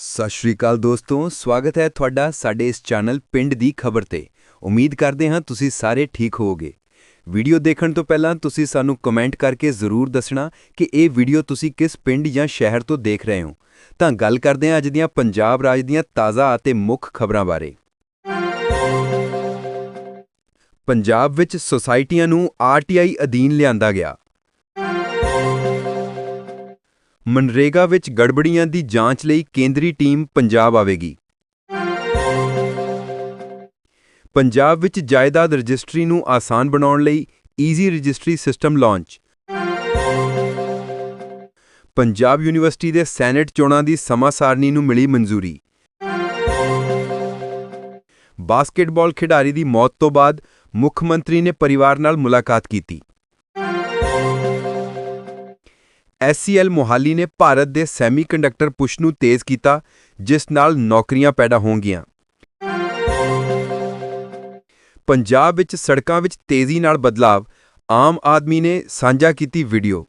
ਸਤਿ ਸ਼੍ਰੀ ਅਕਾਲ ਦੋਸਤੋ, ਸਵਾਗਤ ਹੈ ਤੁਹਾਡਾ ਸਾਡੇ ਇਸ ਚੈਨਲ ਪਿੰਡ ਦੀ ਖਬਰ ਤੇ। ਉਮੀਦ ਕਰਦੇ ਹਾਂ ਤੁਸੀਂ ਸਾਰੇ ਠੀਕ ਹੋਵੋਗੇ। ਵੀਡੀਓ ਦੇਖਣ ਤੋਂ ਪਹਿਲਾਂ ਤੁਸੀਂ ਸਾਨੂੰ ਕਮੈਂਟ ਕਰਕੇ ਜ਼ਰੂਰ ਦੱਸਣਾ ਕਿ ਇਹ ਵੀਡੀਓ ਤੁਸੀਂ ਕਿਸ ਪਿੰਡ ਜਾਂ ਸ਼ਹਿਰ ਤੋਂ ਦੇਖ ਰਹੇ ਹੋ। ਤਾਂ ਗੱਲ ਕਰਦੇ ਹਾਂ ਅੱਜ ਦੀਆਂ ਪੰਜਾਬ ਰਾਜ ਦੀਆਂ ਤਾਜ਼ਾ ਅਤੇ ਮੁੱਖ ਖਬਰਾਂ ਬਾਰੇ। ਪੰਜਾਬ ਵਿੱਚ ਸੁਸਾਇਟੀਆਂ ਨੂੰ ਆਰਟੀਆਈ ਅਧੀਨ ਲਿਆਂਦਾ ਗਿਆ। ਮਨਰੇਗਾ ਵਿੱਚ ਗੜਬੜੀਆਂ ਦੀ ਜਾਂਚ ਲਈ ਕੇਂਦਰੀ ਟੀਮ ਪੰਜਾਬ ਆਵੇਗੀ। ਪੰਜਾਬ ਵਿੱਚ ਜਾਇਦਾਦ ਰਜਿਸਟਰੀ ਨੂੰ ਆਸਾਨ ਬਣਾਉਣ ਲਈ easy registry system launch. Punjab university ਦੇ ਸੈਨੇਟ ਚੋਣਾਂ ਦੀ ਸਮਾਂ ਸਾਰਣੀ ਨੂੰ ਮਿਲੀ ਮਨਜ਼ੂਰੀ। ਬਾਸਕਟਬਾਲ ਖਿਡਾਰੀ ਦੀ ਮੌਤ ਤੋਂ ਬਾਅਦ ਮੁੱਖ ਮੰਤਰੀ ਨੇ ਪਰਿਵਾਰ ਨਾਲ ਮੁਲਾਕਾਤ ਕੀਤੀ। ਐਸਸੀਐਲ ਮੋਹਾਲੀ ਨੇ ਭਾਰਤ ਦੇ ਸੈਮੀਕੰਡਕਟਰ ਪੁਸ਼ ਨੂੰ ਤੇਜ਼ ਕੀਤਾ, ਜਿਸ ਨਾਲ ਨੌਕਰੀਆਂ ਪੈਦਾ ਹੋਣਗੀਆਂ। ਪੰਜਾਬ ਵਿੱਚ ਸੜਕਾਂ ਵਿੱਚ ਤੇਜ਼ੀ ਨਾਲ ਬਦਲਾਵ, ਆਮ ਆਦਮੀ ਨੇ ਸਾਂਝਾ ਕੀਤੀ ਵੀਡੀਓ।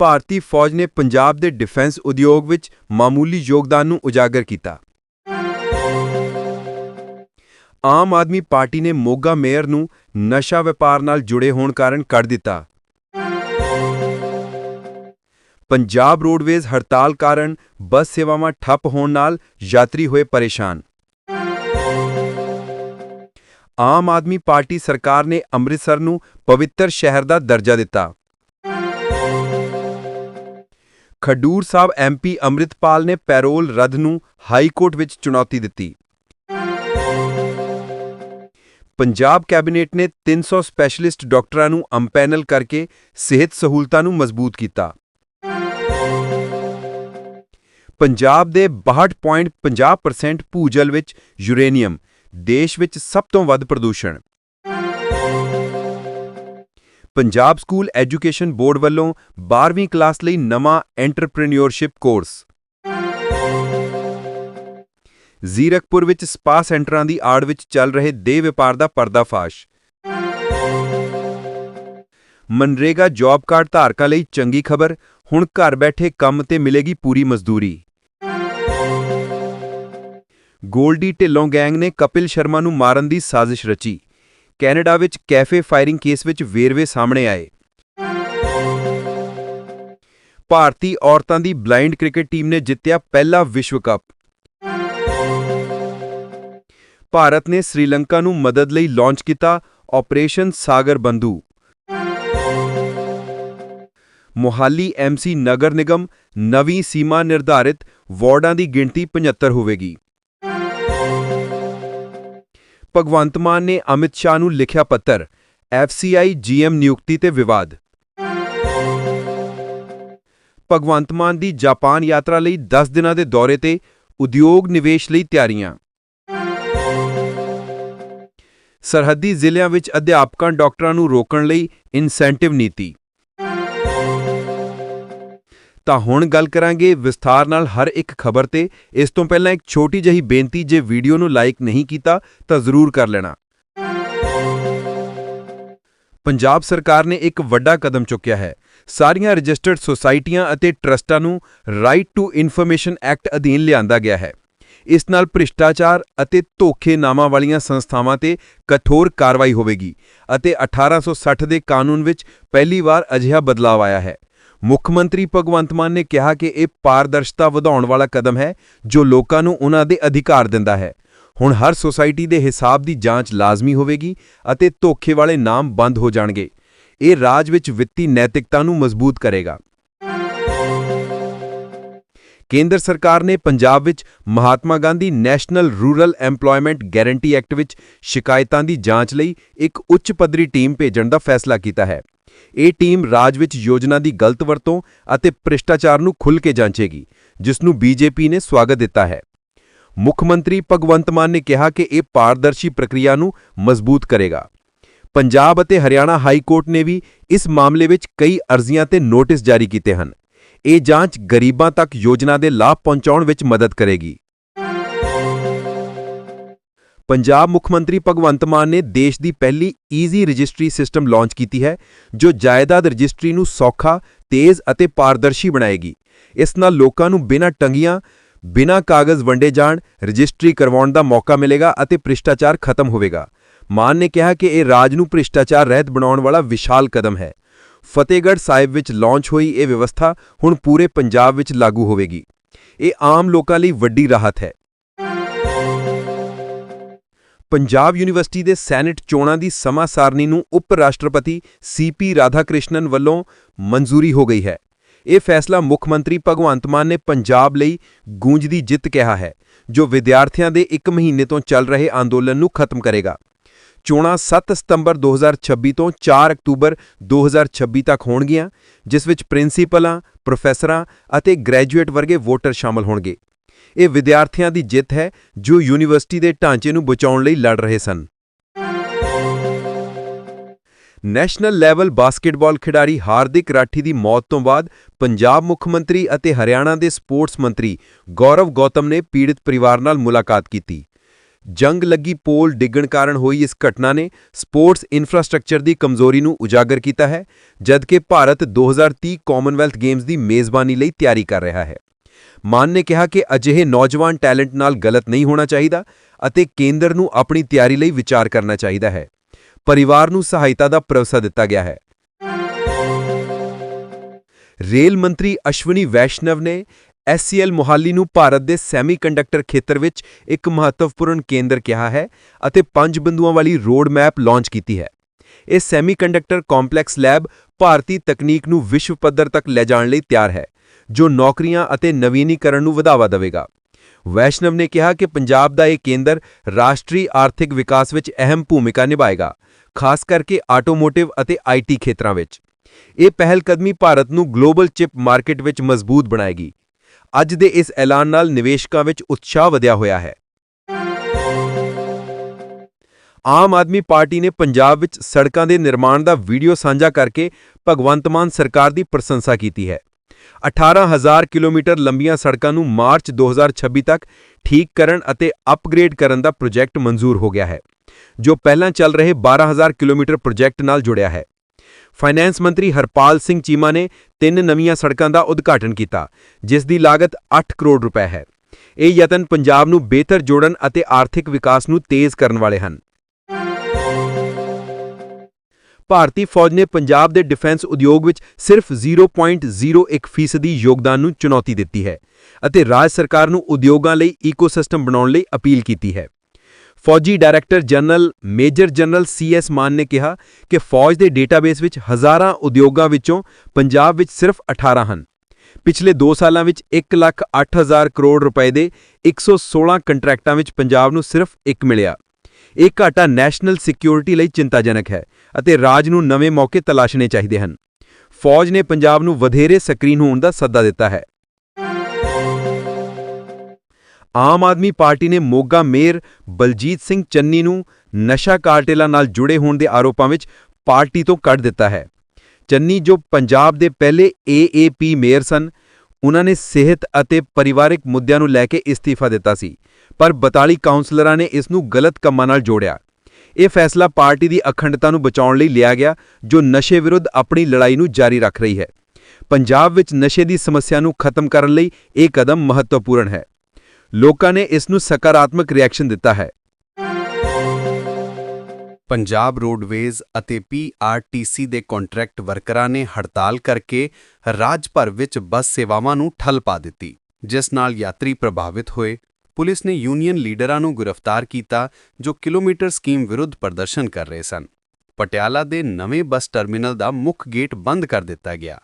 ਭਾਰਤੀ ਫੌਜ ਨੇ ਪੰਜਾਬ ਦੇ ਡਿਫੈਂਸ ਉਦਯੋਗ ਵਿੱਚ ਮਾਮੂਲੀ ਯੋਗਦਾਨ ਨੂੰ ਉਜਾਗਰ ਕੀਤਾ। ਆਮ ਆਦਮੀ ਪਾਰਟੀ ਨੇ ਮੋਗਾ ਮੇਅਰ ਨੂੰ ਨਸ਼ਾ ਵਪਾਰ ਨਾਲ ਜੁੜੇ ਹੋਣ ਕਾਰਨ ਕੱਢ ਦਿੱਤਾ। ਪੰਜਾਬ ਰੋਡਵੇਜ਼ ਹੜਤਾਲ ਕਾਰਨ ਬੱਸ ਸੇਵਾਵਾਂ ਠੱਪ ਹੋਣ ਨਾਲ ਯਾਤਰੀ ਹੋਏ ਪਰੇਸ਼ਾਨ। ਆਮ ਆਦਮੀ ਪਾਰਟੀ ਸਰਕਾਰ ਨੇ ਅੰਮ੍ਰਿਤਸਰ ਨੂੰ ਪਵਿੱਤਰ ਸ਼ਹਿਰ ਦਾ ਦਰਜਾ ਦਿੱਤਾ। ਖਡੂਰ ਸਾਹਿਬ ਐਮਪੀ ਅੰਮ੍ਰਿਤਪਾਲ ਨੇ ਪੈਰੋਲ ਰੱਦ ਨੂੰ ਹਾਈ ਕੋਰਟ ਵਿੱਚ ਚੁਣੌਤੀ ਦਿੱਤੀ। ਪੰਜਾਬ ਕੈਬਨਿਟ ਨੇ 300 ਸਪੈਸ਼ਲਿਸਟ ਡਾਕਟਰਾਂ ਨੂੰ ਅੰਪੈਨਲ ਕਰਕੇ ਸਿਹਤ ਸਹੂਲਤਾਂ ਨੂੰ ਮਜ਼ਬੂਤ ਕੀਤਾ। ਪੰਜਾਬ ਦੇ 62.50% ਭੂਜਲ ਵਿੱਚ ਯੂਰੇਨੀਅਮ, ਦੇਸ਼ ਵਿੱਚ ਸਭ ਤੋਂ ਵੱਧ ਪ੍ਰਦੂਸ਼ਣ। ਪੰਜਾਬ ਸਕੂਲ ਐਜੂਕੇਸ਼ਨ ਬੋਰਡ ਵੱਲੋਂ 12ਵੀਂ ਕਲਾਸ ਲਈ ਨਵਾਂ ਐਂਟਰਪ੍ਰੀਨਿਓਰਸ਼ਿਪ ਕੋਰਸ। ਜ਼ੀਰਕਪੁਰ ਵਿੱਚ ਸਪਾ ਸੈਂਟਰਾਂ ਦੀ ਆੜ ਵਿੱਚ ਚੱਲ ਰਹੇ ਦੇ ਵਪਾਰ ਦਾ ਪਰਦਾਫਾਸ਼। ਮਨਰੇਗਾ ਜੌਬ ਕਾਰਡ ਧਾਰਕਾਂ ਲਈ ਚੰਗੀ ਖਬਰ, ਹੁਣ ਘਰ ਬੈਠੇ ਕੰਮ ਤੇ ਮਿਲੇਗੀ ਪੂਰੀ ਮਜ਼ਦੂਰੀ। ਗੋਲਡੀ ਢਿੱਲੋਂ ਗੈਂਗ ਨੇ ਕਪਿਲ ਸ਼ਰਮਾ ਨੂੰ ਮਾਰਨ ਦੀ ਸਾਜ਼ਿਸ਼ ਰਚੀ। ਕੈਨੇਡਾ ਵਿੱਚ ਕੈਫੇ ਫਾਇਰਿੰਗ ਕੇਸ ਵਿੱਚ ਵੇਰਵੇ ਸਾਹਮਣੇ ਆਏ। ਭਾਰਤੀ ਔਰਤਾਂ ਦੀ ਬਲਾਈਂਡ ਕ੍ਰਿਕਟ ਟੀਮ ਨੇ ਜਿੱਤਿਆ ਪਹਿਲਾ ਵਿਸ਼ਵ ਕੱਪ। ਭਾਰਤ ਨੇ ਸ੍ਰੀਲੰਕਾ ਨੂੰ ਮਦਦ ਲਈ ਲਾਂਚ ਕੀਤਾ ਆਪਰੇਸ਼ਨ ਸਾਗਰ ਬੰਧੂ। ਮੋਹਾਲੀ ਐਮਸੀ ਨਗਰ ਨਿਗਮ ਨਵੀਂ ਸੀਮਾ ਨਿਰਧਾਰਿਤ ਵਾਰਡਾਂ ਦੀ ਗਿਣਤੀ 75 ਹੋਵੇਗੀ। ਭਗਵੰਤ ਮਾਨ ਨੇ ਅਮਿਤ ਸ਼ਾਹ ਨੂੰ ਲਿਖਿਆ ਪੱਤਰ ਐਫਸੀਆਈ ਜੀਐਮ ਨਿਯੁਕਤੀ ਤੇ ਵਿਵਾਦ। ਭਗਵੰਤ ਮਾਨ ਦੀ ਜਾਪਾਨ ਯਾਤਰਾ ਲਈ 10 ਦਿਨਾਂ ਦੇ ਦੌਰੇ ਤੇ ਉਦਯੋਗ ਨਿਵੇਸ਼ ਲਈ ਤਿਆਰੀਆਂ। ਸਰਹੱਦੀ ਜ਼ਿਲ੍ਹਿਆਂ ਵਿੱਚ ਅਧਿਆਪਕਾਂ ਡਾਕਟਰਾਂ ਨੂੰ ਰੋਕਣ ਲਈ ਇਨਸੈਂਟਿਵ ਨੀਤੀ। ਤਾਂ ਹੁਣ ਗੱਲ ਕਰਾਂਗੇ ਵਿਸਥਾਰ ਨਾਲ ਹਰ ਇੱਕ ਖਬਰ ਤੇ। ਇਸ ਤੋਂ ਪਹਿਲਾਂ ਇੱਕ ਛੋਟੀ ਜਿਹੀ ਬੇਨਤੀ, ਜੇ ਵੀਡੀਓ ਨੂੰ ਲਾਈਕ ਨਹੀਂ ਕੀਤਾ, ਤਾਂ ਜ਼ਰੂਰ ਕਰ ਲੈਣਾ। ਪੰਜਾਬ ਸਰਕਾਰ ਨੇ ਇੱਕ ਵੱਡਾ ਕਦਮ ਚੁੱਕਿਆ ਹੈ। ਸਾਰੀਆਂ ਰਜਿਸਟਰਡ ਸੁਸਾਇਟੀਆਂ ਅਤੇ ਟਰਸਟਾਂ ਨੂੰ ਰਾਈਟ ਟੂ ਇਨਫੋਰਮੇਸ਼ਨ ਐਕਟ ਅਧੀਨ ਲਿਆਂਦਾ ਗਿਆ ਹੈ। ਇਸ ਨਾਲ ਭ੍ਰਿਸ਼ਟਾਚਾਰ ਅਤੇ ਧੋਖੇ ਨਾਮਾਂ ਵਾਲੀਆਂ ਸੰਸਥਾਵਾਂ ਤੇ ਕਠੋਰ ਕਾਰਵਾਈ ਹੋਵੇਗੀ ਅਤੇ 1860 ਦੇ ਕਾਨੂੰਨ ਵਿੱਚ ਪਹਿਲੀ ਵਾਰ ਅਜਿਹਾ ਬਦਲਾਅ ਆਇਆ ਹੈ। ਮੁੱਖ ਮੰਤਰੀ ਭਗਵੰਤ ਮਾਨ ਨੇ ਕਿਹਾ ਕਿ ਇਹ ਪਾਰਦਰਸ਼ਤਾ ਵਧਾਉਣ ਵਾਲਾ ਕਦਮ ਹੈ, ਜੋ ਲੋਕਾਂ ਨੂੰ ਉਹਨਾਂ ਦੇ ਅਧਿਕਾਰ ਦਿੰਦਾ ਹੈ। ਹੁਣ ਹਰ ਸੁਸਾਇਟੀ ਦੇ ਹਿਸਾਬ ਦੀ ਜਾਂਚ ਲਾਜ਼ਮੀ ਹੋਵੇਗੀ ਅਤੇ ਧੋਖੇ ਵਾਲੇ ਨਾਮ ਬੰਦ ਹੋ ਜਾਣਗੇ। ਇਹ ਰਾਜ ਵਿੱਚ ਵਿੱਤੀ ਨੈਤਿਕਤਾ ਨੂੰ ਮਜ਼ਬੂਤ ਕਰੇਗਾ। ਕੇਂਦਰ ਸਰਕਾਰ ਨੇ ਪੰਜਾਬ ਵਿੱਚ Mahatma Gandhi national rural employment guarantee act ਵਿੱਚ ਸ਼ਿਕਾਇਤਾਂ ਦੀ ਜਾਂਚ ਲਈ ਇੱਕ ਉੱਚ ਪੱਧਰੀ ਟੀਮ ਭੇਜਣ ਦਾ ਫੈਸਲਾ ਕੀਤਾ ਹੈ। ਇਹ ਟੀਮ ਰਾਜ ਵਿੱਚ ਯੋਜਨਾ ਦੀ ਗਲਤ ਵਰਤੋਂ ਅਤੇ ਭ੍ਰਿਸ਼ਟਾਚਾਰ ਨੂੰ ਖੁੱਲ੍ਹ ਕੇ ਜਾਂਚੇਗੀ, ਜਿਸ ਨੂੰ ਬੀਜੇਪੀ ਨੇ ਸਵਾਗਤ ਦਿੱਤਾ ਹੈ। ਮੁੱਖ ਮੰਤਰੀ ਭਗਵੰਤ ਮਾਨ ਨੇ ਕਿਹਾ ਕਿ ਇਹ ਪਾਰਦਰਸ਼ੀ ਪ੍ਰਕਿਰਿਆ ਨੂੰ ਮਜ਼ਬੂਤ ਕਰੇਗਾ। ਪੰਜਾਬ ਅਤੇ ਹਰਿਆਣਾ ਹਾਈ ਕੋਰਟ ਨੇ ਵੀ ਇਸ ਮਾਮਲੇ ਵਿੱਚ ਕਈ ਅਰਜ਼ੀਆਂ ਤੇ ਨੋਟਿਸ ਜਾਰੀ ਕੀਤੇ ਹਨ। ਇਹ ਜਾਂਚ ਗਰੀਬਾਂ ਤੱਕ ਯੋਜਨਾ ਦੇ ਲਾਭ ਪਹੁੰਚਾਉਣ ਵਿੱਚ ਮਦਦ ਕਰੇਗੀ। ਪੰਜਾਬ ਮੁੱਖ ਮੰਤਰੀ ਭਗਵੰਤ ਮਾਨ ਨੇ ਦੇਸ਼ ਦੀ ਪਹਿਲੀ ਈਜ਼ੀ ਰਜਿਸਟਰੀ ਸਿਸਟਮ ਲਾਂਚ ਕੀਤੀ ਹੈ ਜੋ ਜਾਇਦਾਦ ਰਜਿਸਟਰੀ ਨੂੰ ਸੌਖਾ, ਤੇਜ਼ ਅਤੇ ਪਾਰਦਰਸ਼ੀ ਬਣਾਏਗੀ। ਇਸ ਨਾਲ ਲੋਕਾਂ ਨੂੰ ਬਿਨਾਂ ਟੰਗੀਆਂ, ਬਿਨਾਂ ਕਾਗਜ਼ ਵੰਡੇ ਜਾਣ ਰਜਿਸਟਰੀ ਕਰਵਾਉਣ ਦਾ ਮੌਕਾ ਮਿਲੇਗਾ ਅਤੇ ਭ੍ਰਿਸ਼ਟਾਚਾਰ ਖਤਮ ਹੋਵੇਗਾ। ਮਾਨ ਨੇ ਕਿਹਾ ਕਿ ਇਹ ਰਾਜ ਨੂੰ ਭ੍ਰਿਸ਼ਟਾਚਾਰ ਰਹਿਤ ਬਣਾਉਣ ਵਾਲਾ ਵਿਸ਼ਾਲ ਕਦਮ ਹੈ। ਫਤਿਹਗੜ੍ਹ ਸਾਹਿਬ ਵਿੱਚ ਲਾਂਚ ਹੋਈ ਇਹ ਵਿਵਸਥਾ ਹੁਣ ਪੂਰੇ ਪੰਜਾਬ ਵਿੱਚ ਲਾਗੂ ਹੋਵੇਗੀ। ਇਹ ਆਮ ਲੋਕਾਂ ਲਈ ਵੱਡੀ ਰਾਹਤ ਹੈ। ਪੰਜਾਬ ਯੂਨੀਵਰਸਿਟੀ ਦੇ ਸੈਨੇਟ ਚੋਣਾਂ ਦੀ ਸਮਾਂ ਸਾਰਣੀ ਨੂੰ ਉਪ ਰਾਸ਼ਟਰਪਤੀ ਸੀਪੀ ਰਾਧਾਕ੍ਰਿਸ਼ਨਨ ਵੱਲੋਂ ਮਨਜ਼ੂਰੀ ਹੋ ਗਈ ਹੈ। ਇਹ ਫੈਸਲਾ ਮੁੱਖ ਮੰਤਰੀ ਭਗਵੰਤ ਮਾਨ ਨੇ ਪੰਜਾਬ ਲਈ ਗੂੰਜ ਦੀ ਜਿੱਤ ਕਿਹਾ ਹੈ, ਜੋ ਵਿਦਿਆਰਥੀਆਂ ਦੇ ਇੱਕ ਮਹੀਨੇ ਤੋਂ ਚੱਲ ਰਹੇ ਅੰਦੋਲਨ ਨੂੰ ਖਤਮ ਕਰੇਗਾ। ਚੋਣਾਂ 7 ਸਤੰਬਰ 2026 ਤੋਂ 4 ਅਕਤੂਬਰ 2026 ਤੱਕ ਹੋਣਗੀਆਂ, ਜਿਸ ਵਿੱਚ ਪ੍ਰਿੰਸੀਪਲਾਂ, ਪ੍ਰੋਫੈਸਰਾਂ ਅਤੇ ਗ੍ਰੈਜੂਏਟ ਵਰਗੇ ਵੋਟਰ ਸ਼ਾਮਲ ਹੋਣਗੇ। ਇਹ ਵਿਦਿਆਰਥੀਆਂ ਦੀ ਜਿੱਤ ਹੈ ਜੋ ਯੂਨੀਵਰਸਿਟੀ ਦੇ ਢਾਂਚੇ ਨੂੰ ਬਚਾਉਣ ਲਈ ਲੜ ਰਹੇ ਸਨ। ਨੈਸ਼ਨਲ ਲੈਵਲ ਬਾਸਕਟਬਾਲ ਖਿਡਾਰੀ ਹਾਰਦਿਕ ਰਾਠੀ ਦੀ ਮੌਤ ਤੋਂ ਬਾਅਦ ਪੰਜਾਬ ਮੁੱਖ ਮੰਤਰੀ ਅਤੇ ਹਰਿਆਣਾ ਦੇ ਸਪੋਰਟਸ ਮੰਤਰੀ ਗੌਰਵ ਗੌਤਮ ਨੇ ਪੀੜਿਤ ਪਰਿਵਾਰ ਨਾਲ ਮੁਲਾਕਾਤ ਕੀਤੀ। ਜੰਗ ਲੱਗੀ ਪੋਲ ਡਿੱਗਣ ਕਾਰਨ ਹੋਈ ਇਸ ਘਟਨਾ ਨੇ ਸਪੋਰਟਸ ਇਨਫਰਾਸਟ੍ਰਕਚਰ ਦੀ ਕਮਜ਼ੋਰੀ ਨੂੰ ਉਜਾਗਰ ਕੀਤਾ ਹੈ, ਜਦਕਿ ਭਾਰਤ 2030 ਕਾਮਨਵੈਲਥ ਗੇਮਸ ਦੀ ਮੇਜ਼ਬਾਨੀ ਲਈ ਤਿਆਰੀ ਕਰ ਰਿਹਾ ਹੈ। ਮਾਨ ਨੇ ਕਿਹਾ ਕਿ ਅਜਿਹੇ ਨੌਜਵਾਨ ਟੈਲੈਂਟ ਨਾਲ ਗਲਤ ਨਹੀਂ ਹੋਣਾ ਚਾਹੀਦਾ ਅਤੇ ਕੇਂਦਰ ਨੂੰ ਆਪਣੀ ਤਿਆਰੀ ਲਈ ਵਿਚਾਰ ਕਰਨਾ ਚਾਹੀਦਾ ਹੈ। ਪਰਿਵਾਰ ਨੂੰ ਸਹਾਇਤਾ ਦਾ ਭਰੋਸਾ ਦਿੱਤਾ ਗਿਆ ਹੈ। ਰੇਲ ਮੰਤਰੀ ਅਸ਼ਵਨੀ ਵੈਸ਼ਨਵ ਨੇ ਐਸਸੀਐਲ ਮੁਹਾਲੀ ਨੂੰ ਭਾਰਤ ਦੇ ਸੈਮੀਕੰਡਕਟਰ ਖੇਤਰ ਵਿੱਚ ਇੱਕ ਮਹੱਤਵਪੂਰਨ ਕੇਂਦਰ ਕਿਹਾ ਹੈ ਅਤੇ ਪੰਜ ਬਿੰਦੂਆਂ ਵਾਲੀ ਰੋਡ ਮੈਪ ਲਾਂਚ ਕੀਤੀ ਹੈ। ਇਹ ਸੈਮੀਕੰਡਕਟਰ ਕੰਪਲੈਕਸ ਲੈਬ ਭਾਰਤੀ ਤਕਨੀਕ ਨੂੰ ਵਿਸ਼ਵ ਪੱਧਰ ਤੱਕ ਲੈ ਜਾਣ ਲਈ ਤਿਆਰ ਹੈ, ਜੋ ਨੌਕਰੀਆਂ ਅਤੇ ਨਵੀਨੀਕਰਨ ਨੂੰ ਵਧਾਵਾ ਦੇਵੇਗਾ। ਵੈਸ਼ਨਵ ਨੇ ਕਿਹਾ ਕਿ ਪੰਜਾਬ ਦਾ ਇਹ ਕੇਂਦਰ ਰਾਸ਼ਟਰੀ ਆਰਥਿਕ ਵਿਕਾਸ ਵਿੱਚ ਅਹਿਮ ਭੂਮਿਕਾ ਨਿਭਾਏਗਾ, ਖਾਸ ਕਰਕੇ ਆਟੋਮੋਟਿਵ ਅਤੇ ਆਈਟੀ ਖੇਤਰਾਂ ਵਿੱਚ। ਇਹ ਪਹਿਲਕਦਮੀ ਭਾਰਤ ਨੂੰ ਗਲੋਬਲ ਚਿਪ ਮਾਰਕੀਟ ਵਿੱਚ ਮਜ਼ਬੂਤ ਬਣਾਏਗੀ। ਅੱਜ ਦੇ ਇਸ ਐਲਾਨ ਨਾਲ ਨਿਵੇਸ਼ਕਾਂ ਵਿੱਚ ਉਤਸ਼ਾਹ ਵਧਿਆ ਹੋਇਆ ਹੈ। ਆਮ ਆਦਮੀ ਪਾਰਟੀ ਨੇ ਪੰਜਾਬ ਵਿੱਚ ਸੜਕਾਂ ਦੇ ਨਿਰਮਾਣ ਦਾ ਵੀਡੀਓ ਸਾਂਝਾ ਕਰਕੇ ਭਗਵੰਤ ਮਾਨ ਸਰਕਾਰ ਦੀ ਪ੍ਰਸ਼ੰਸਾ ਕੀਤੀ ਹੈ। 18000 ਕਿਲੋਮੀਟਰ ਲੰਬੀਆਂ ਸੜਕਾਂ ਨੂੰ ਮਾਰਚ 2026 ਤੱਕ ਠੀਕ ਕਰਨ ਅਤੇ ਅਪਗ੍ਰੇਡ ਕਰਨ ਦਾ ਪ੍ਰੋਜੈਕਟ ਮਨਜ਼ੂਰ ਹੋ ਗਿਆ ਹੈ, ਜੋ ਪਹਿਲਾਂ ਚੱਲ ਰਹੇ 12000 ਕਿਲੋਮੀਟਰ ਪ੍ਰੋਜੈਕਟ ਨਾਲ ਜੁੜਿਆ ਹੈ। ਫਾਈਨੈਂਸ ਮੰਤਰੀ ਹਰਪਾਲ ਸਿੰਘ ਚੀਮਾ ਨੇ ਤਿੰਨ ਨਵੀਆਂ ਸੜਕਾਂ ਦਾ ਉਦਘਾਟਨ ਕੀਤਾ, ਜਿਸ ਦੀ ਲਾਗਤ 8 ਕਰੋੜ ਰੁਪਏ ਹੈ। ਇਹ ਯਤਨ ਪੰਜਾਬ ਨੂੰ ਬਿਹਤਰ ਜੋੜਨ ਅਤੇ ਆਰਥਿਕ ਵਿਕਾਸ ਨੂੰ ਤੇਜ਼ ਕਰਨ ਵਾਲੇ ਹਨ। ਭਾਰਤੀ ਫੌਜ ਨੇ ਪੰਜਾਬ ਦੇ ਡਿਫੈਂਸ ਉਦਯੋਗ ਵਿੱਚ ਸਿਰਫ 0.01% ਯੋਗਦਾਨ ਨੂੰ ਚੁਣੌਤੀ ਦਿੱਤੀ ਹੈ ਅਤੇ ਰਾਜ ਸਰਕਾਰ ਨੂੰ ਉਦਯੋਗਾਂ ਲਈ ਇਕੋਸਿਸਟਮ ਬਣਾਉਣ ਲਈ ਅਪੀਲ ਕੀਤੀ ਹੈ। ਫੌਜੀ director general, major general C S. Mann ਨੇ ਕਿਹਾ ਕਿ ਫੌਜ ਦੇ ਡੇਟਾਬੇਸ ਵਿੱਚ ਹਜ਼ਾਰਾਂ ਉਦਯੋਗਾਂ ਵਿੱਚੋਂ ਪੰਜਾਬ ਵਿੱਚ ਸਿਰਫ 18 ਹਨ। ਪਿਛਲੇ 2 ਸਾਲਾਂ ਵਿੱਚ 1 ਲੱਖ 8000 ਕਰੋੜ ਰੁਪਏ ਦੇ 116 ਕੰਟਰੈਕਟਾਂ ਵਿੱਚ ਪੰਜਾਬ ਨੂੰ ਸਿਰਫ ਇੱਕ ਮਿਲਿਆ। ਇਹ ਘਾਟਾ ਨੈਸ਼ਨਲ ਸਿਕਿਉਰਿਟੀ ਲਈ ਚਿੰਤਾਜਨਕ ਹੈ ਅਤੇ ਰਾਜ ਨੂੰ ਨਵੇਂ ਮੌਕੇ ਤਲਾਸ਼ਣੇ ਚਾਹੀਦੇ ਹਨ। ਫੌਜ ਨੇ ਪੰਜਾਬ ਨੂੰ ਵਧੇਰੇ ਸਕਰੀਨ ਹੋਣ ਦਾ ਸੱਦਾ ਦਿੱਤਾ ਹੈ। ਆਮ ਆਦਮੀ ਪਾਰਟੀ ਨੇ ਮੋਗਾ ਮੇਅਰ ਬਲਜੀਤ ਸਿੰਘ ਚੰਨੀ ਨੂੰ ਨਸ਼ਾ ਕਾਰਟੇਲਾ ਨਾਲ ਜੁੜੇ ਹੋਣ ਦੇ ਆਰੋਪਾਂ ਵਿੱਚ ਪਾਰਟੀ ਤੋਂ ਕੱਢ ਦਿੱਤਾ ਹੈ। ਚੰਨੀ ਜੋ ਪੰਜਾਬ ਦੇ ਪਹਿਲੇ ਏਏਪੀ ਮੇਅਰ ਸਨ, ਉਹਨਾਂ ਨੇ ਸਿਹਤ ਅਤੇ ਪਰਿਵਾਰਕ ਮੁੱਦਿਆਂ ਨੂੰ ਲੈ ਕੇ ਇਸਤੀਫਾ ਦਿੱਤਾ ਸੀ, ਪਰ 42 ਕਾਉਂਸਲਰਾਂ ਨੇ ਇਸ ਨੂੰ ਗਲਤ ਕੰਮਾਂ ਨਾਲ ਜੋੜਿਆ। ਇਹ ਫੈਸਲਾ ਪਾਰਟੀ ਦੀ ਅਖੰਡਤਾ ਨੂੰ ਬਚਾਉਣ ਲਈ ਲਿਆ ਗਿਆ, ਜੋ ਨਸ਼ੇ ਵਿਰੁੱਧ ਆਪਣੀ ਲੜਾਈ ਨੂੰ ਜਾਰੀ ਰੱਖ ਰਹੀ ਹੈ। ਪੰਜਾਬ ਵਿੱਚ ਨਸ਼ੇ ਦੀ ਸਮੱਸਿਆ ਨੂੰ ਖਤਮ ਕਰਨ ਲਈ ਇਹ ਕਦਮ ਮਹੱਤਵਪੂਰਨ ਹੈ। ਲੋਕਾਂ ਨੇ ਇਸ ਨੂੰ ਸਕਾਰਾਤਮਕ ਰਿਐਕਸ਼ਨ ਦਿੱਤਾ ਹੈ। ਪੰਜਾਬ ਰੋਡਵੇਜ਼ ਅਤੇ ਪੀਆਰਟੀਸੀ ਦੇ ਕੰਟਰੈਕਟ ਵਰਕਰਾਂ ਨੇ ਹੜਤਾਲ ਕਰਕੇ ਰਾਜ ਭਰ ਵਿੱਚ ਬੱਸ ਸੇਵਾਵਾਂ ਨੂੰ ਠੱਲ ਪਾ ਦਿੱਤੀ, ਜਿਸ ਨਾਲ ਯਾਤਰੀ ਪ੍ਰਭਾਵਿਤ ਹੋਏ। ਪੁਲਿਸ ਨੇ ਯੂਨੀਅਨ ਲੀਡਰਾਂ ਨੂੰ ਗ੍ਰਿਫਤਾਰ ਕੀਤਾ ਜੋ ਕਿਲੋਮੀਟਰ ਸਕੀਮ ਵਿਰੁੱਧ ਪ੍ਰਦਰਸ਼ਨ ਕਰ ਰਹੇ ਸਨ। ਪਟਿਆਲਾ ਦੇ ਨਵੇਂ ਬੱਸ ਟਰਮੀਨਲ ਦਾ ਮੁੱਖ ਗੇਟ ਬੰਦ ਕਰ ਦਿੱਤਾ ਗਿਆ।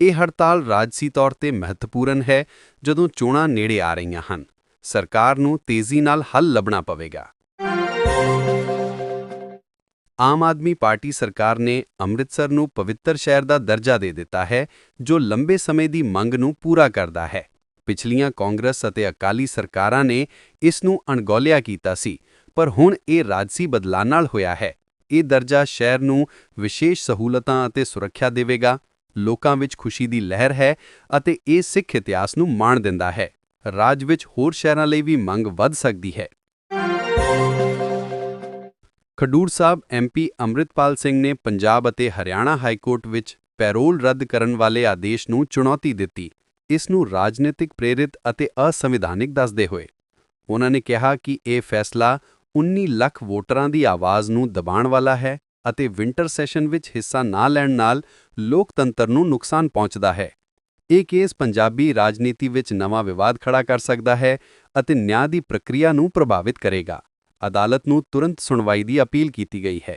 ਇਹ ਹੜਤਾਲ ਰਾਜਸੀ ਤੌਰ ਤੇ ਮਹੱਤਵਪੂਰਨ ਹੈ ਜਦੋਂ ਚੋਣਾਂ ਨੇੜੇ ਆ ਰਹੀਆਂ ਹਨ। ਸਰਕਾਰ ਨੂੰ ਤੇਜ਼ੀ ਨਾਲ ਹੱਲ ਲੱਭਣਾ ਪਵੇਗਾ। ਆਮ ਆਦਮੀ ਪਾਰਟੀ ਸਰਕਾਰ ਨੇ ਅੰਮ੍ਰਿਤਸਰ ਨੂੰ ਪਵਿੱਤਰ ਸ਼ਹਿਰ ਦਾ ਦਰਜਾ ਦੇ ਦਿੱਤਾ ਹੈ, ਜੋ ਲੰਬੇ ਸਮੇਂ ਦੀ ਮੰਗ ਨੂੰ ਪੂਰਾ ਕਰਦਾ ਹੈ। ਪਿਛਲੀਆਂ ਕਾਂਗਰਸ ਅਤੇ ਅਕਾਲੀ ਸਰਕਾਰਾਂ ਨੇ ਇਸ ਨੂੰ ਅਣਗੌਲਿਆ ਕੀਤਾ ਸੀ, ਪਰ ਹੁਣ ਇਹ ਰਾਜਸੀ ਬਦਲਾਅ ਨਾਲ ਹੋਇਆ ਹੈ। ਇਹ ਦਰਜਾ ਸ਼ਹਿਰ ਨੂੰ ਵਿਸ਼ੇਸ਼ ਸਹੂਲਤਾਂ ਅਤੇ ਸੁਰੱਖਿਆ ਦੇਵੇਗਾ। ਲੋਕਾਂ ਵਿੱਚ ਖੁਸ਼ੀ ਦੀ ਲਹਿਰ ਹੈ ਅਤੇ ਇਹ ਸਿੱਖ ਇਤਿਹਾਸ ਨੂੰ ਮਾਣ ਦਿੰਦਾ ਹੈ। ਰਾਜ ਵਿੱਚ ਹੋਰ ਸ਼ਹਿਰਾਂ ਲਈ ਵੀ ਮੰਗ ਵੱਧ ਸਕਦੀ ਹੈ। ਖਡੂਰ ਸਾਹਿਬ ਐਮਪੀ ਅੰਮ੍ਰਿਤਪਾਲ ਸਿੰਘ ਨੇ ਪੰਜਾਬ ਅਤੇ ਹਰਿਆਣਾ ਹਾਈ ਕੋਰਟ ਵਿੱਚ ਪੈਰੋਲ ਰੱਦ ਕਰਨ ਵਾਲੇ ਆਦੇਸ਼ ਨੂੰ ਚੁਣੌਤੀ ਦਿੱਤੀ ਇਸ ਨੂੰ ਰਾਜਨੀਤਿਕ ਪ੍ਰੇਰਿਤ ਅਤੇ ਅਸੰਵਿਧਾਨਿਕ ਦੱਸਦੇ ਹੋਏ। ਉਹਨਾਂ ਨੇ ਕਿਹਾ ਕਿ ਇਹ ਫੈਸਲਾ 19 ਲੱਖ ਵੋਟਰਾਂ ਦੀ ਆਵਾਜ਼ ਨੂੰ ਦਬਾਉਣ ਵਾਲਾ ਹੈ ਅਤੇ ਵਿੰਟਰ ਸੈਸ਼ਨ ਵਿੱਚ ਹਿੱਸਾ ਨਾ ਲੈਣ ਨਾਲ ਲੋਕਤੰਤਰ ਨੂੰ ਨੁਕਸਾਨ ਪਹੁੰਚਦਾ ਹੈ। ਇਹ ਕੇਸ ਪੰਜਾਬੀ ਰਾਜਨੀਤੀ ਵਿੱਚ ਨਵਾਂ ਵਿਵਾਦ ਖੜਾ ਕਰ ਸਕਦਾ ਹੈ ਅਤੇ ਨਿਆਂ ਦੀ ਪ੍ਰਕਿਰਿਆ ਨੂੰ ਪ੍ਰਭਾਵਿਤ ਕਰੇਗਾ। ਅਦਾਲਤ ਨੂੰ ਤੁਰੰਤ ਸੁਣਵਾਈ ਦੀ ਅਪੀਲ ਕੀਤੀ ਗਈ ਹੈ।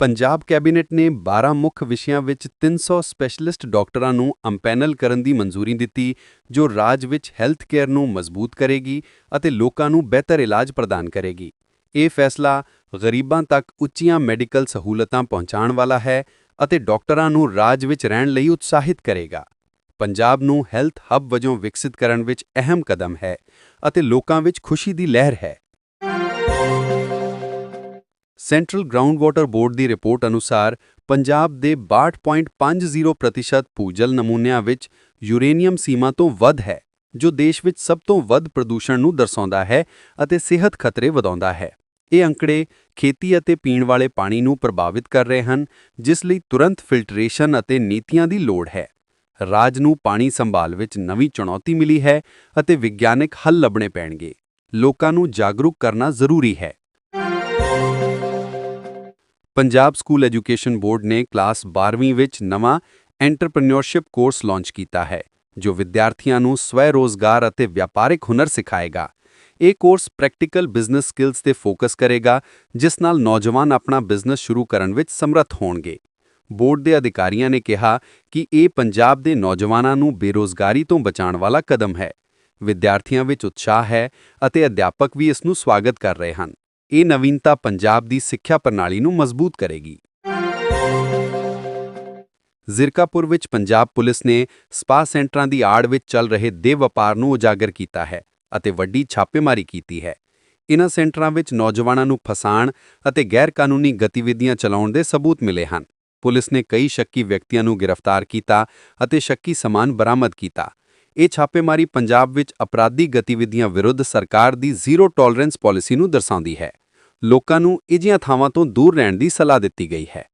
ਪੰਜਾਬ ਕੈਬਨਿਟ ਨੇ 12 ਮੁੱਖ ਵਿਸ਼ਿਆਂ ਵਿੱਚ 300 ਸਪੈਸ਼ਲਿਸਟ ਡਾਕਟਰਾਂ ਨੂੰ ਅੰਪੈਨਲ ਕਰਨ ਦੀ ਮਨਜ਼ੂਰੀ ਦਿੱਤੀ, ਜੋ ਰਾਜ ਵਿੱਚ ਹੈਲਥ ਕੇਅਰ ਨੂੰ ਮਜ਼ਬੂਤ ਕਰੇਗੀ ਅਤੇ ਲੋਕਾਂ ਨੂੰ ਬਿਹਤਰ ਇਲਾਜ ਪ੍ਰਦਾਨ ਕਰੇਗੀ। ਇਹ ਫੈਸਲਾ ਗਰੀਬਾਂ ਤੱਕ ਉੱਚੀਆਂ ਮੈਡੀਕਲ ਸਹੂਲਤਾਂ ਪਹੁੰਚਾਉਣ ਵਾਲਾ ਹੈ ਅਤੇ ਡਾਕਟਰਾਂ ਨੂੰ ਰਾਜ ਵਿੱਚ ਰਹਿਣ ਲਈ ਉਤਸ਼ਾਹਿਤ ਕਰੇਗਾ। ਪੰਜਾਬ ਨੂੰ ਹੈਲਥ ਹੱਬ ਵਜੋਂ ਵਿਕਸਿਤ ਕਰਨ ਵਿੱਚ ਅਹਿਮ ਕਦਮ ਹੈ ਅਤੇ ਲੋਕਾਂ ਵਿੱਚ ਖੁਸ਼ੀ ਦੀ ਲਹਿਰ ਹੈ। ਸੈਂਟਰਲ ਗਰਾਊਂਡ ਵਾਟਰ ਬੋਰਡ ਦੀ ਰਿਪੋਰਟ ਅਨੁਸਾਰ, ਪੰਜਾਬ ਦੇ 62.50% ਪੂਜਲ ਨਮੂਨਿਆਂ ਵਿੱਚ ਯੂਰੇਨੀਅਮ ਸੀਮਾ ਤੋਂ ਵੱਧ ਹੈ, ਜੋ ਦੇਸ਼ ਵਿੱਚ ਸਭ ਤੋਂ ਵੱਧ ਪ੍ਰਦੂਸ਼ਣ ਨੂੰ ਦਰਸਾਉਂਦਾ ਹੈ ਅਤੇ ਸਿਹਤ ਖਤਰੇ ਵਧਾਉਂਦਾ ਹੈ। ਇਹ ਅੰਕੜੇ ਖੇਤੀ ਅਤੇ ਪੀਣ ਵਾਲੇ ਪਾਣੀ ਨੂੰ ਪ੍ਰਭਾਵਿਤ ਕਰ ਰਹੇ ਹਨ, ਜਿਸ ਲਈ ਤੁਰੰਤ ਫਿਲਟਰੇਸ਼ਨ ਅਤੇ ਨੀਤੀਆਂ ਦੀ ਲੋੜ ਹੈ। ਰਾਜ ਨੂੰ ਪਾਣੀ ਸੰਭਾਲ ਵਿੱਚ ਨਵੀਂ ਚੁਣੌਤੀ ਮਿਲੀ ਹੈ ਅਤੇ ਵਿਗਿਆਨਕ ਹੱਲ ਲੱਭਣੇ ਪੈਣਗੇ। ਲੋਕਾਂ ਨੂੰ ਜਾਗਰੂਕ ਕਰਨਾ ਜ਼ਰੂਰੀ ਹੈ। ਪੰਜਾਬ ਸਕੂਲ ਐਜੂਕੇਸ਼ਨ ਬੋਰਡ ਨੇ ਕਲਾਸ 12ਵੀਂ ਵਿੱਚ ਨਵਾਂ ਐਂਟਰਪ੍ਰੀਨਿਓਰਸ਼ਿਪ ਕੋਰਸ ਲਾਂਚ ਕੀਤਾ ਹੈ, ਜੋ ਵਿਦਿਆਰਥੀਆਂ ਨੂੰ ਸਵੈ-ਰੋਜ਼ਗਾਰ ਅਤੇ ਵਪਾਰਿਕ ਹੁਨਰ ਸਿਖਾਏਗਾ। ਇਹ ਕੋਰਸ ਪ੍ਰੈਕਟੀਕਲ ਬਿਜ਼ਨਸ ਸਕਿੱਲਸ ਤੇ ਫੋਕਸ ਕਰੇਗਾ, ਜਿਸ ਨਾਲ ਨੌਜਵਾਨ ਆਪਣਾ ਬਿਜ਼ਨਸ ਸ਼ੁਰੂ ਕਰਨ ਵਿੱਚ ਸਮਰੱਥ ਹੋਣਗੇ। ਬੋਰਡ ਦੇ ਅਧਿਕਾਰੀਆਂ ਨੇ ਕਿਹਾ ਕਿ ਇਹ ਪੰਜਾਬ ਦੇ ਨੌਜਵਾਨਾਂ ਨੂੰ ਬੇਰੋਜ਼ਗਾਰੀ ਤੋਂ ਬਚਾਉਣ ਵਾਲਾ ਕਦਮ ਹੈ। ਵਿਦਿਆਰਥੀਆਂ ਵਿੱਚ ਉਤਸ਼ਾਹ ਹੈ ਅਤੇ ਅਧਿਆਪਕ ਵੀ ਇਸ ਨੂੰ ਸਵਾਗਤ ਕਰ ਰਹੇ ਹਨ। ਇਹ ਨਵੀਨਤਾ ਪੰਜਾਬ ਦੀ ਸਿੱਖਿਆ ਪ੍ਰਣਾਲੀ ਨੂੰ ਮਜ਼ਬੂਤ ਕਰੇਗੀ। ਜ਼ਿਰਕਾਪੁਰ ਵਿੱਚ ਪੰਜਾਬ ਪੁਲਿਸ ਨੇ ਸਪਾ ਸੈਂਟਰਾਂ ਦੀ ਆੜ ਵਿੱਚ ਚੱਲ ਰਹੇ ਦੇ ਵਪਾਰ ਨੂੰ ਉਜਾਗਰ ਕੀਤਾ ਹੈ ਅਤੇ ਵੱਡੀ ਛਾਪੇਮਾਰੀ ਕੀਤੀ ਹੈ। ਇਨ੍ਹਾਂ ਸੈਂਟਰਾਂ ਵਿੱਚ ਨੌਜਵਾਨਾਂ ਨੂੰ ਫਸਾਣ ਅਤੇ ਗੈਰ-ਕਾਨੂੰਨੀ ਗਤੀਵਿਧੀਆਂ ਚਲਾਉਣ ਦੇ ਸਬੂਤ ਮਿਲੇ ਹਨ। ਪੁਲਿਸ ਨੇ ਕਈ ਸ਼ੱਕੀ ਵਿਅਕਤੀਆਂ ਨੂੰ ਗ੍ਰਿਫਤਾਰ ਕੀਤਾ ਅਤੇ ਸ਼ੱਕੀ ਸਮਾਨ ਬਰਾਮਦ ਕੀਤਾ। ਇਹ ਛਾਪੇਮਾਰੀ ਪੰਜਾਬ ਵਿੱਚ ਅਪਰਾਧੀ ਗਤੀਵਿਧੀਆਂ ਵਿਰੁੱਧ ਸਰਕਾਰ ਦੀ ਜ਼ੀਰੋ ਟੋਲਰੈਂਸ ਪਾਲਿਸੀ ਨੂੰ ਦਰਸਾਉਂਦੀ ਹੈ। ਲੋਕਾਂ ਨੂੰ ਇਜੀਆਂ ਥਾਵਾਂ ਤੋਂ ਦੂਰ ਰਹਿਣ ਦੀ ਸਲਾਹ ਦਿੱਤੀ ਗਈ ਹੈ।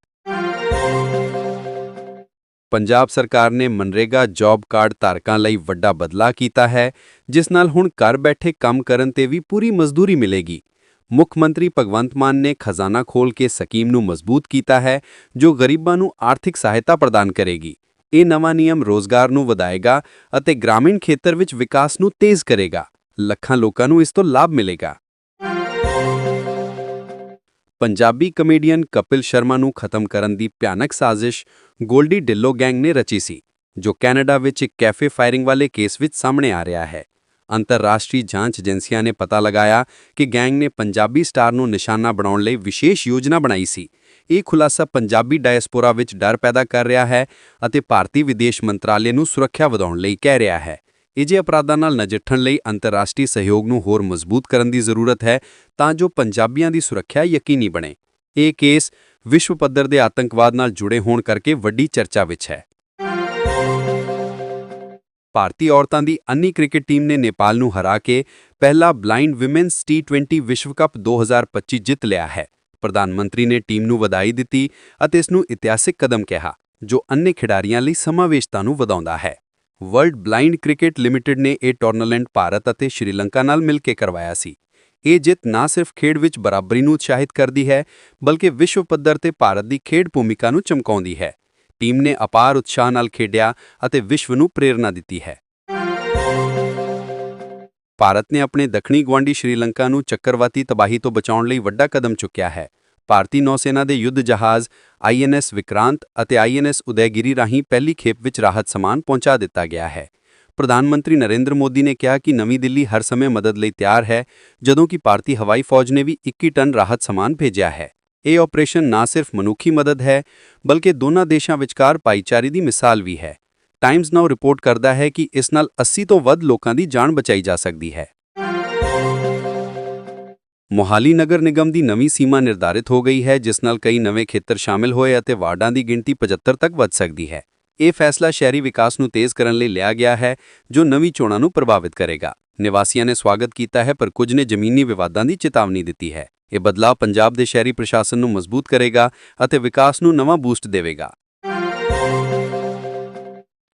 ਪੰਜਾਬ ਸਰਕਾਰ ਨੇ ਮਨਰੇਗਾ ਜੌਬ ਕਾਰਡ ਧਾਰਕਾਂ ਲਈ ਵੱਡਾ ਬਦਲਾਅ ਕੀਤਾ ਹੈ, ਜਿਸ ਨਾਲ ਹੁਣ ਘਰ ਬੈਠੇ ਕੰਮ ਕਰਨ ਤੇ ਵੀ ਪੂਰੀ ਮਜ਼ਦੂਰੀ ਮਿਲੇਗੀ। ਮੁੱਖ ਮੰਤਰੀ ਭਗਵੰਤ ਮਾਨ ਨੇ ਖਜ਼ਾਨਾ ਖੋਲ ਕੇ ਸਕੀਮ ਨੂੰ ਮਜ਼ਬੂਤ ਕੀਤਾ ਹੈ, ਜੋ ਗਰੀਬਾਂ ਨੂੰ ਆਰਥਿਕ ਸਹਾਇਤਾ ਪ੍ਰਦਾਨ ਕਰੇਗੀ। ਇਹ ਨਵਾਂ ਨਿਯਮ ਰੋਜ਼ਗਾਰ ਨੂੰ ਵਧਾਏਗਾ ਅਤੇ ਗ੍ਰਾਮੀਣ ਖੇਤਰ ਵਿੱਚ ਵਿਕਾਸ ਨੂੰ ਤੇਜ਼ ਕਰੇਗਾ। ਲੱਖਾਂ ਲੋਕਾਂ ਨੂੰ ਇਸ ਤੋਂ ਲਾਭ ਮਿਲੇਗਾ। ਪੰਜਾਬੀ ਕਮੇਡੀਅਨ ਕਪਿਲ ਸ਼ਰਮਾ ਨੂੰ ਖਤਮ ਕਰਨ ਦੀ ਭਿਆਨਕ ਸਾਜ਼ਿਸ਼ ਗੋਲਡੀ ਡਿੱਲੋ ਗੈਂਗ ਨੇ ਰਚੀ ਸੀ, ਜੋ ਕੈਨੇਡਾ ਵਿੱਚ ਇੱਕ ਕੈਫੇ ਫਾਇਰਿੰਗ ਵਾਲੇ ਕੇਸ ਵਿੱਚ ਸਾਹਮਣੇ ਆ ਰਿਹਾ ਹੈ। ਅੰਤਰਰਾਸ਼ਟਰੀ ਜਾਂਚ ਏਜੰਸੀਆਂ ਨੇ ਪਤਾ ਲਗਾਇਆ ਕਿ ਗੈਂਗ ਨੇ ਪੰਜਾਬੀ ਸਟਾਰ ਨੂੰ ਨਿਸ਼ਾਨਾ ਬਣਾਉਣ ਲਈ ਵਿਸ਼ੇਸ਼ ਯੋਜਨਾ ਬਣਾਈ ਸੀ ਇਹ ਖੁਲਾਸਾ ਪੰਜਾਬੀ ਡਾਇਸਪੋਰਾ ਵਿੱਚ ਡਰ ਪੈਦਾ ਕਰ ਰਿਹਾ ਹੈ ਅਤੇ ਭਾਰਤੀ ਵਿਦੇਸ਼ ਮੰਤਰਾਲੇ ਨੂੰ ਸੁਰੱਖਿਆ ਵਧਾਉਣ ਲਈ ਕਹਿ ਰਿਹਾ ਹੈ। ਅਜਿਹੇ ਅਪਰਾਧਾਂ ਨਾਲ ਨਜਿੱਠਣ ਲਈ ਅੰਤਰਰਾਸ਼ਟਰੀ ਸਹਿਯੋਗ ਨੂੰ ਹੋਰ ਮਜ਼ਬੂਤ ਕਰਨ ਦੀ ਜ਼ਰੂਰਤ ਹੈ ਤਾਂ ਜੋ ਪੰਜਾਬੀਆਂ ਦੀ ਸੁਰੱਖਿਆ ਯਕੀਨੀ ਬਣੇ। ਇਹ ਕੇਸ ਵਿਸ਼ਵ ਪੱਧਰ ਦੇ ਆਤੰਕਵਾਦ ਨਾਲ ਜੁੜੇ ਹੋਣ ਕਰਕੇ ਵੱਡੀ ਚਰਚਾ ਵਿੱਚ ਹੈ। ਭਾਰਤੀ ਔਰਤਾਂ ਦੀ ਅੰਨੀ ਕ੍ਰਿਕਟ ਟੀਮ ਨੇ ਨੇਪਾਲ ਨੂੰ ਹਰਾ ਕੇ ਪਹਿਲਾ ਬਲਾਈਂਡ ਵਿਮਨਸ ਟੀ20 ਵਿਸ਼ਵ ਕੱਪ 2025 ਜਿੱਤ ਲਿਆ ਹੈ। ਪ੍ਰਧਾਨ ਮੰਤਰੀ ਨੇ ਟੀਮ ਨੂੰ ਵਧਾਈ ਦਿੱਤੀ ਅਤੇ ਇਸ ਨੂੰ ਇਤਿਹਾਸਿਕ ਕਦਮ ਕਿਹਾ, ਜੋ ਅੰਨੇ ਖਿਡਾਰੀਆਂ ਲਈ ਸਮਾਵੇਸ਼ਤਾ ਨੂੰ ਵਧਾਉਂਦਾ ਹੈ। ਵਰਲਡ ਬਲਾਈਂਡ ਕ੍ਰਿਕਟ ਲਿਮਟਿਡ ਨੇ ਇਹ ਟੂਰਨਾਮੈਂਟ ਭਾਰਤ ਅਤੇ ਸ਼੍ਰੀਲੰਕਾ ਨਾਲ ਮਿਲ ਕੇ ਕਰਵਾਇਆ ਸੀ। ਇਹ ਜਿੱਤ ਨਾ ਸਿਰਫ ਖੇਡ ਵਿੱਚ ਬਰਾਬਰੀ ਨੂੰ ਉਤਸ਼ਾਹਿਤ ਕਰਦੀ ਹੈ, ਬਲਕਿ ਵਿਸ਼ਵ ਪੱਧਰ ਤੇ ਭਾਰਤ ਦੀ ਖੇਡ ਭੂਮਿਕਾ ਨੂੰ ਚਮਕਾਉਂਦੀ ਹੈ। ਟੀਮ ਨੇ ਅਪਾਰ ਉਤਸ਼ਾਹ ਨਾਲ ਖੇਡਿਆ ਅਤੇ ਵਿਸ਼ਵ ਨੂੰ ਪ੍ਰੇਰਣਾ ਦਿੱਤੀ ਹੈ। ਭਾਰਤ ਨੇ ਆਪਣੇ ਦੱਖਣੀ ਗਵਾਂਢੀ ਸ਼੍ਰੀਲੰਕਾ ਨੂੰ ਚੱਕਰਵਾਤੀ ਤਬਾਹੀ ਤੋਂ ਬਚਾਉਣ ਲਈ ਵੱਡਾ ਕਦਮ ਚੁੱਕਿਆ ਹੈ। ਭਾਰਤੀ ਨੌਸੈਨਾ ਦੇ ਯੁੱਧ ਜਹਾਜ਼ ਆਈਐਨਐਸ ਵਿਕਰਾਂਤ ਅਤੇ ਆਈਐਨਐਸ ਉਦੈਗਿਰੀ ਰਾਹੀਂ ਪਹਿਲੀ ਖੇਪ ਵਿੱਚ ਰਾਹਤ ਸਮਾਨ ਪਹੁੰਚਾ ਦਿੱਤਾ ਗਿਆ ਹੈ। ਪ੍ਰਧਾਨ ਮੰਤਰੀ ਨਰਿੰਦਰ ਮੋਦੀ ਨੇ ਕਿਹਾ ਕਿ ਨਵੀਂ ਦਿੱਲੀ ਹਰ ਸਮੇਂ ਮਦਦ ਲਈ ਤਿਆਰ ਹੈ, ਜਦੋਂ ਕਿ ਭਾਰਤੀ ਹਵਾਈ ਫੌਜ ਨੇ ਵੀ 21 ਟਨ ਰਾਹਤ ਸਮਾਨ ਭੇਜਿਆ ਹੈ। ਇਹ ਆਪਰੇਸ਼ਨ ਨਾ ਸਿਰਫ ਮਨੁੱਖੀ ਮਦਦ ਹੈ, ਬਲਕਿ ਦੋਨਾਂ ਦੇਸ਼ਾਂ ਵਿਚਕਾਰ ਭਾਈਚਾਰੇ ਦੀ ਮਿਸਾਲ ਵੀ ਹੈ। ਟਾਈਮਜ਼ ਨਾਓ ਰਿਪੋਰਟ ਕਰਦਾ ਹੈ ਕਿ ਇਸ ਨਾਲ 80 ਤੋਂ ਵੱਧ ਲੋਕਾਂ ਦੀ ਜਾਨ ਬਚਾਈ ਜਾ ਸਕਦੀ ਹੈ। ਮੋਹਾਲੀ ਨਗਰ ਨਿਗਮ ਦੀ ਨਵੀਂ ਸੀਮਾ ਨਿਰਧਾਰਿਤ ਹੋ ਗਈ ਹੈ, ਜਿਸ ਨਾਲ ਕਈ ਨਵੇਂ ਖੇਤਰ ਸ਼ਾਮਿਲ ਹੋਏ ਅਤੇ ਵਾਰਡਾਂ ਦੀ ਗਿਣਤੀ 75 ਤੱਕ ਵੱਧ ਸਕਦੀ ਹੈ। ਇਹ ਫੈਸਲਾ ਸ਼ਹਿਰੀ ਵਿਕਾਸ ਨੂੰ ਤੇਜ਼ ਕਰਨ ਲਈ ਲਿਆ ਗਿਆ ਹੈ, ਜੋ ਨਵੀਂ ਚੋਣਾਂ ਨੂੰ ਪ੍ਰਭਾਵਿਤ ਕਰੇਗਾ। ਨਿਵਾਸੀਆਂ ਨੇ ਸਵਾਗਤ ਕੀਤਾ ਹੈ, ਪਰ ਕੁਝ ਨੇ ਜ਼ਮੀਨੀ ਵਿਵਾਦਾਂ ਦੀ ਚੇਤਾਵਨੀ ਦਿੱਤੀ ਹੈ। ਇਹ ਬਦਲਾਅ ਪੰਜਾਬ ਦੇ ਸ਼ਹਿਰੀ ਪ੍ਰਸ਼ਾਸਨ ਨੂੰ ਮਜ਼ਬੂਤ ਕਰੇਗਾ ਅਤੇ ਵਿਕਾਸ ਨੂੰ ਨਵਾਂ ਬੂਸਟ ਦੇਵੇਗਾ।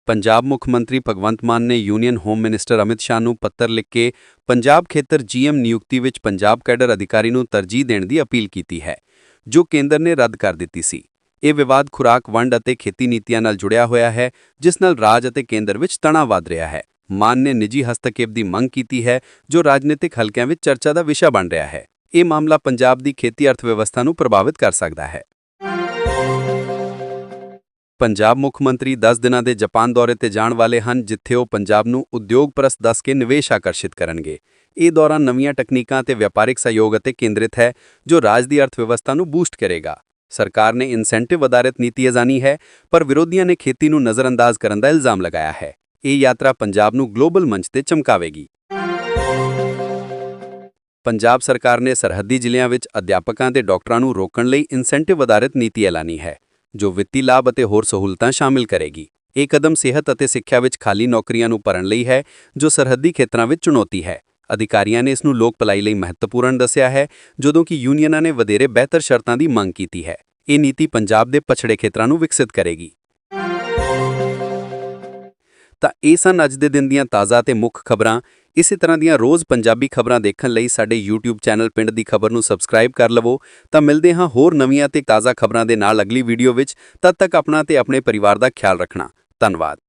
ਪੰਜਾਬ ਮੁੱਖ ਮੰਤਰੀ ਭਗਵੰਤ ਮਾਨ ਨੇ union home minister Amit Shah ਨੂੰ ਪੱਤਰ ਲਿਖ ਕੇ ਪੰਜਾਬ ਖੇਤਰ ਜੀਐਮ ਨਿਯੁਕਤੀ ਵਿੱਚ ਪੰਜਾਬ ਕੈਡਰ ਅਧਿਕਾਰੀ ਨੂੰ ਤਰਜੀਹ ਦੇਣ ਦੀ ਅਪੀਲ ਕੀਤੀ ਹੈ, ਜੋ ਕੇਂਦਰ ਨੇ ਰੱਦ ਕਰ ਦਿੱਤੀ ਸੀ। ਇਹ ਵਿਵਾਦ ਖੁਰਾਕ, ਵੰਡ ਅਤੇ ਖੇਤੀ ਨੀਤੀਆਂ ਨਾਲ ਜੁੜਿਆ ਹੋਇਆ ਹੈ, ਜਿਸ ਨਾਲ ਰਾਜ ਅਤੇ ਕੇਂਦਰ ਵਿੱਚ ਤਣਾਅ ਵਧ ਰਿਹਾ ਹੈ। ਮਾਨ ਨੇ ਨਿੱਜੀ ਹਸਤਕੇਪ ਦੀ ਮੰਗ ਕੀਤੀ ਹੈ, ਜੋ ਰਾਜਨੀਤਿਕ ਹਲਕਿਆਂ ਵਿੱਚ ਚਰਚਾ ਦਾ ਵਿਸ਼ਾ ਬਣ ਰਿਹਾ ਹੈ। ਇਹ ਮਾਮਲਾ ਪੰਜਾਬ ਦੀ ਖੇਤੀ ਅਰਥ ਵਿਵਸਥਾ ਨੂੰ ਪ੍ਰਭਾਵਿਤ ਕਰ ਸਕਦਾ ਹੈ। ਪੰਜਾਬ ਮੁੱਖ ਮੰਤਰੀ 10 ਦਿਨਾਂ ਦੇ ਜਾਪਾਨ ਦੌਰੇ ਤੇ ਜਾਣ ਵਾਲੇ ਹਨ, ਜਿੱਥੇ ਉਹ ਪੰਜਾਬ ਨੂੰ ਉਦਯੋਗਪ੍ਰਸਤ ਦੱਸ ਕੇ ਨਿਵੇਸ਼ ਆਕਰਸ਼ਿਤ ਕਰਨਗੇ। ਇਹ ਦੌਰਾਨ ਨਵੀਆਂ ਟੈਕਨੀਕਾਂ ਤੇ ਵਪਾਰਿਕ ਸਹਿਯੋਗ ਅਤੇ ਕੇਂਦਰਿਤ ਹੈ, ਜੋ ਰਾਜ ਦੀ ਅਰਥਵਿਵਸਥਾ ਨੂੰ ਬੂਸਟ ਕਰੇਗਾ। ਸਰਕਾਰ ਨੇ ਇਨਸੈਂਟਿਵ ਆਧਾਰਿਤ ਨੀਤੀ ਅਜ਼ਾਨੀ ਹੈ, ਪਰ ਵਿਰੋਧੀਆਂ ਨੇ ਖੇਤੀ ਨੂੰ ਨਜ਼ਰਅੰਦਾਜ਼ ਕਰਨ ਦਾ ਇਲਜ਼ਾਮ ਲਗਾਇਆ ਹੈ। ਇਹ ਯਾਤਰਾ ਪੰਜਾਬ ਨੂੰ ਗਲੋਬਲ ਮੰਚ ਤੇ ਚਮਕਾਵੇਗੀ। ਪੰਜਾਬ ਸਰਕਾਰ ਨੇ ਸਰਹੱਦੀ ਜ਼ਿਲ੍ਹਿਆਂ ਵਿੱਚ ਅਧਿਆਪਕਾਂ ਤੇ ਡਾਕਟਰਾਂ ਨੂੰ ਰੋਕਣ ਲਈ ਇਨਸੈਂਟਿਵ ਆਧਾਰਿਤ ਨੀਤੀ ਐਲਾਨੀ ਹੈ। ਜੋ ਵਿੱਤੀ ਲਾਭ ਅਤੇ ਹੋਰ ਸਹੂਲਤਾਂ ਸ਼ਾਮਿਲ ਕਰੇਗੀ। ਇਹ ਕਦਮ ਸਿਹਤ ਅਤੇ ਸਿੱਖਿਆ ਵਿੱਚ ਖਾਲੀ ਨੌਕਰੀਆਂ ਨੂੰ ਭਰਨ ਲਈ ਹੈ, ਜੋ ਸਰਹੱਦੀ ਖੇਤਰਾਂ ਵਿੱਚ ਚੁਣੌਤੀ ਹੈ। ਅਧਿਕਾਰੀਆਂ ਨੇ ਇਸ ਨੂੰ ਲੋਕ ਭਲਾਈ ਲਈ ਮਹੱਤਵਪੂਰਨ ਦੱਸਿਆ ਹੈ, ਜਦੋਂ ਕਿ ਯੂਨੀਅਨਾਂ ਨੇ ਵਧੇਰੇ ਬਿਹਤਰ ਸ਼ਰਤਾਂ ਦੀ ਮੰਗ ਕੀਤੀ ਹੈ। ਇਹ ਨੀਤੀ ਪੰਜਾਬ ਦੇ ਪਛੜੇ ਖੇਤਰਾਂ ਨੂੰ ਵਿਕਸਿਤ ਕਰੇਗੀ। ਤਾਂ ਇਹ ਸਨ ਅੱਜ ਦੇ ਦਿਨ ਦੀਆਂ ਤਾਜ਼ਾ ਤੇ ਮੁੱਖ ਖਬਰਾਂ। ਇਸੇ ਤਰ੍ਹਾਂ ਦੀਆਂ ਰੋਜ਼ ਪੰਜਾਬੀ ਖਬਰਾਂ ਦੇਖਣ ਲਈ ਸਾਡੇ YouTube ਚੈਨਲ ਪਿੰਡ ਦੀ ਖਬਰ ਨੂੰ ਸਬਸਕ੍ਰਾਈਬ ਕਰ ਲਵੋ। ਤਾਂ ਮਿਲਦੇ ਹਾਂ ਹੋਰ ਨਵੀਆਂ ਤੇ ਤਾਜ਼ਾ ਖਬਰਾਂ ਦੇ ਨਾਲ ਅਗਲੀ ਵੀਡੀਓ ਵਿੱਚ। ਤਦ ਤੱਕ ਆਪਣਾ ਤੇ ਆਪਣੇ ਪਰਿਵਾਰ ਦਾ ਖਿਆਲ ਰੱਖਣਾ। ਧੰਨਵਾਦ।